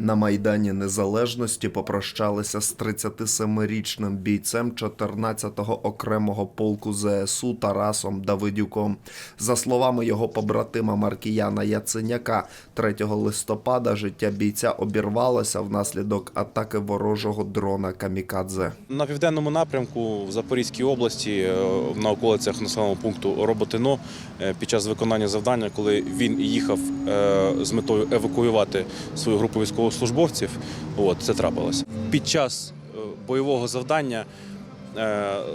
На Майдані Незалежності попрощалися з 37-річним бійцем 14-го окремого полку ЗСУ Тарасом Давидюком. За словами його побратима Маркіяна Яценяка, 3 листопада життя бійця обірвалося внаслідок атаки ворожого дрона Камікадзе. На південному напрямку в Запорізькій області е, на околицях населеного пункту Роботино е, під час виконання завдання, коли він їхав е, з метою евакуювати свою групу військовослужбовців, от це трапилося. Під час е, бойового завдання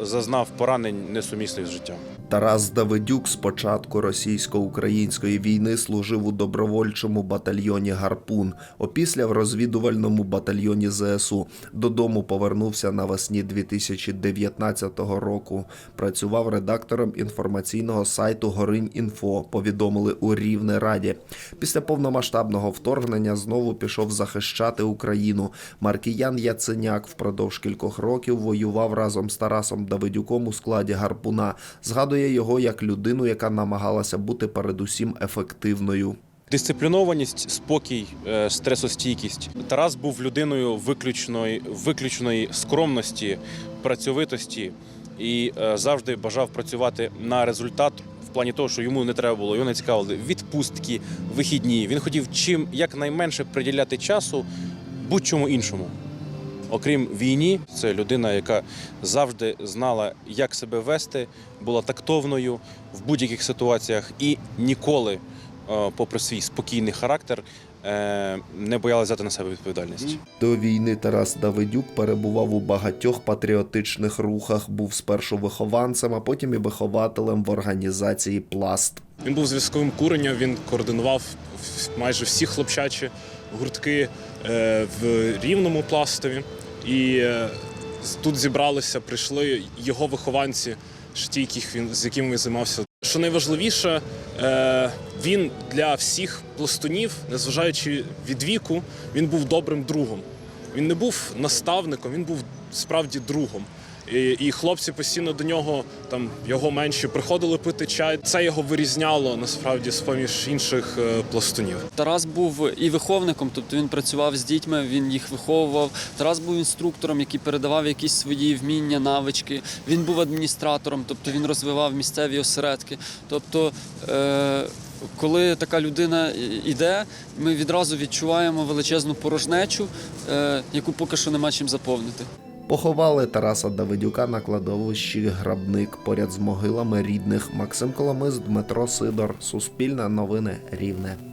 зазнав поранень несумісних з життям. Тарас Давидюк з початку російсько-української війни служив у добровольчому батальйоні Гарпун. Опісля в розвідувальному батальйоні ЗСУ. Додому повернувся навесні 2019 року. Працював редактором інформаційного сайту Горинь.Інфо. Повідомили у Рівне Раді. Після повномасштабного вторгнення знову пішов захищати Україну. Маркіян Яценяк впродовж кількох років воював разом з Тарасом Давидюком у складі гарпуна. Згадує його як людину, яка намагалася бути передусім ефективною. Дисциплінованість, спокій, е, стресостійкість. Тарас був людиною виключної, виключної скромності, працьовитості і е, завжди бажав працювати на результат в плані того, що йому не треба було, його не цікавили відпустки, вихідні. Він хотів чим якнайменше приділяти часу будь-чому іншому. Окрім війні, це людина, яка завжди знала, як себе вести, була тактовною в будь-яких ситуаціях і ніколи, е, попри свій спокійний характер, е, не боялася взяти на себе відповідальність. До війни Тарас Давидюк перебував у багатьох патріотичних рухах, був спершу вихованцем, а потім і вихователем в організації Пласт. Він був зв'язковим куренням, він координував майже всі хлопчачі гуртки е, в рівному пластові. І е, тут зібралися, прийшли його вихованці, ті, він, з якими він займався. Що найважливіше, е, він для всіх пластунів, незважаючи від віку, він був добрим другом. Він не був наставником, він був справді другом. І, і хлопці постійно до нього, там його менші, приходили пити чай. Це його вирізняло насправді з поміж інших е, пластунів. Тарас був і виховником, тобто він працював з дітьми, він їх виховував. Тарас був інструктором, який передавав якісь свої вміння, навички. Він був адміністратором, тобто він розвивав місцеві осередки. Тобто, е- коли така людина йде, ми відразу відчуваємо величезну порожнечу, е- яку поки що нема чим заповнити. Поховали Тараса Давидюка на кладовищі Грабник поряд з могилами рідних Максим Коломис, Дмитро Сидор. Суспільне новини Рівне.